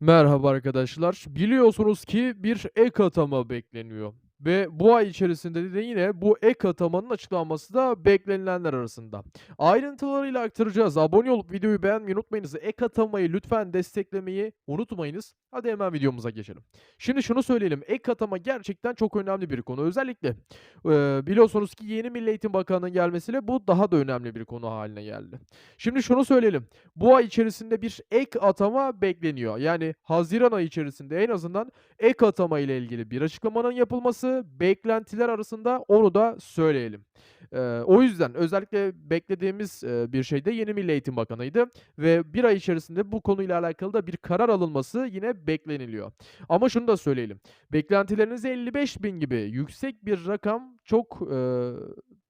Merhaba arkadaşlar. Biliyorsunuz ki bir ek atama bekleniyor ve bu ay içerisinde de yine bu ek atamanın açıklanması da beklenilenler arasında. Ayrıntılarıyla aktaracağız. Abone olup videoyu beğenmeyi unutmayınız. Ek atamayı lütfen desteklemeyi unutmayınız. Hadi hemen videomuza geçelim. Şimdi şunu söyleyelim. Ek atama gerçekten çok önemli bir konu. Özellikle eee, biliyorsunuz ki yeni Milli Eğitim Bakanı'nın gelmesiyle bu daha da önemli bir konu haline geldi. Şimdi şunu söyleyelim. Bu ay içerisinde bir ek atama bekleniyor. Yani haziran ayı içerisinde en azından ek atama ile ilgili bir açıklamanın yapılması beklentiler arasında onu da söyleyelim. Eee, o yüzden özellikle beklediğimiz, eee, bir şey de yeni Milli Eğitim Bakanı'ydı ve bir ay içerisinde bu konuyla alakalı da bir karar alınması yine bekleniliyor. Ama şunu da söyleyelim. Beklentileriniz 55.000 gibi yüksek bir rakam çok, eee,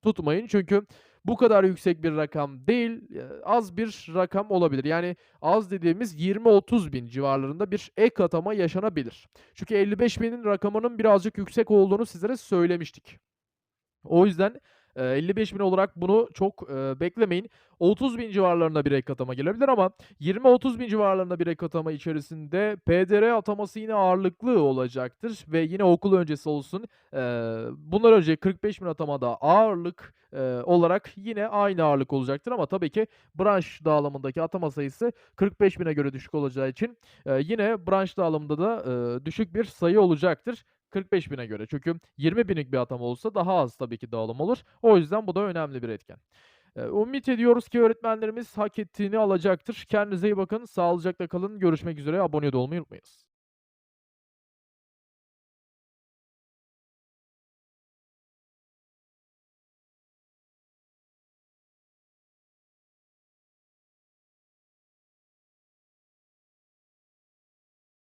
tutmayın. Çünkü bu kadar yüksek bir rakam değil, eee, az bir rakam olabilir. Yani az dediğimiz 20-30 bin civarlarında bir ek atama yaşanabilir. Çünkü 55.000'in rakamının birazcık yüksek olduğunu sizlere söylemiştik. O yüzden, eee, 55.000 olarak bunu çok, eee, beklemeyin. 30.000 civarlarında bir ek atama gelebilir ama 20-30.000 civarlarında bir ek atama içerisinde PDR ataması yine ağırlıklı olacaktır ve yine okul öncesi olsun. Eee, bundan önce 45.000 atamada ağırlık, eee, olarak yine aynı ağırlık olacaktır ama tabii ki branş dağılımındaki atama sayısı 45.000'e göre düşük olacağı için, eee, yine branş dağılımında da, düşük bir sayı olacaktır 45.000'e göre. Çünkü 20.000'lik bir atama olsa daha az tabii ki dağılım olur. O yüzden bu da önemli bir etken. Eee, ümit ediyoruz ki öğretmenlerimiz hak ettiğini alacaktır. Kendinize iyi bakın, sağlıcakla kalın. Görüşmek üzere. Abone olmayı unutmayınız.